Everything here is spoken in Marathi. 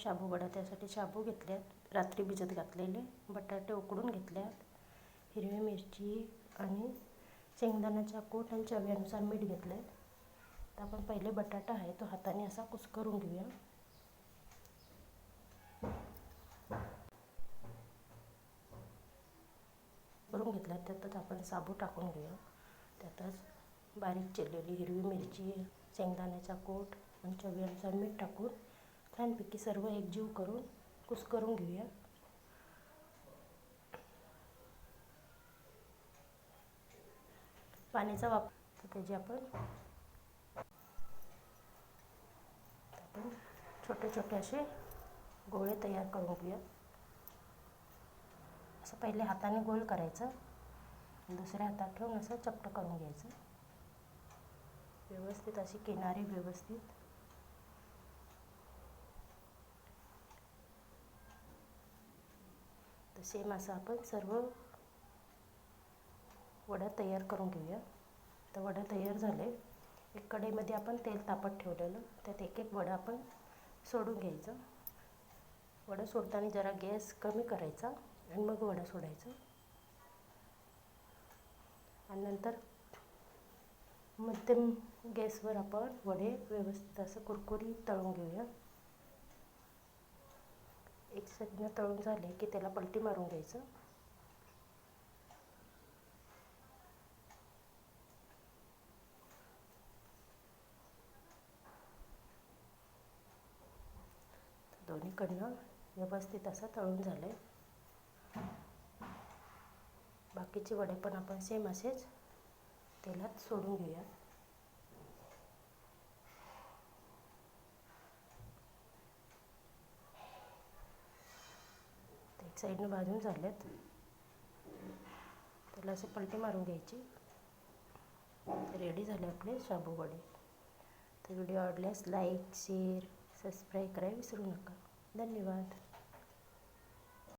शाबू वडा त्यासाठी शाबू घेतल्यात रात्री भिजत घातलेले बटाटे उकडून घेतल्यात हिरवी मिरची आणि शेंगदाण्याचा कूट आणि चवीनुसार मीठ घेतलं आहे तर आपण पहिले बटाटा आहे तो हाताने असा कुस्करून घेऊया. करून घेतला त्यातच आपण साबू टाकून घेऊया. त्यातच बारीक चिरलेली हिरवी मिरची शेंगदाण्याचा कूट आणि चवीनुसार मीठ टाकून छानपैकी सर्व एकजीव करून कुस्करून घेऊया. पाण्याचा वापर त्याची आपण आपण छोटे छोटे असे गोळे तयार करून घेऊया. असं पहिले हाताने गोल करायचं. दुसऱ्या हातात ठेवून असं चपट करून घ्यायचं. व्यवस्थित अशी किनारी व्यवस्थित तर सेम असं आपण सर्व वडा तयार करून घेऊया. तर वडा तयार झाले. एक कढईमध्ये आपण तेल तापत ठेवलेलं. त्यात एक एक वडा आपण सोडून घ्यायचं. वडा सोडताना जरा गॅस कमी करायचा आणि मग वडा सोडायचा. आणि नंतर मध्यम गॅसवर आपण वडे व्यवस्थित असं कुरकुरी तळून घेऊया. साईडनं तळून झाले की त्याला पलटी मारून घ्यायचं. दोन्हीकडनं व्यवस्थित असं तळून झालं आहे बाकीचे वडे पण आपण सेम असेच तेलात सोडून घेऊया एक साईडनं भाजून झाल्यात. त्याला असं पलटी मारून घ्यायची. रेडी झाले आपले शाबू वडे तर व्हिडिओ आवडल्यास लाईक शेअर सबस्क्राईब करायला विसरू नका. धन्यवाद.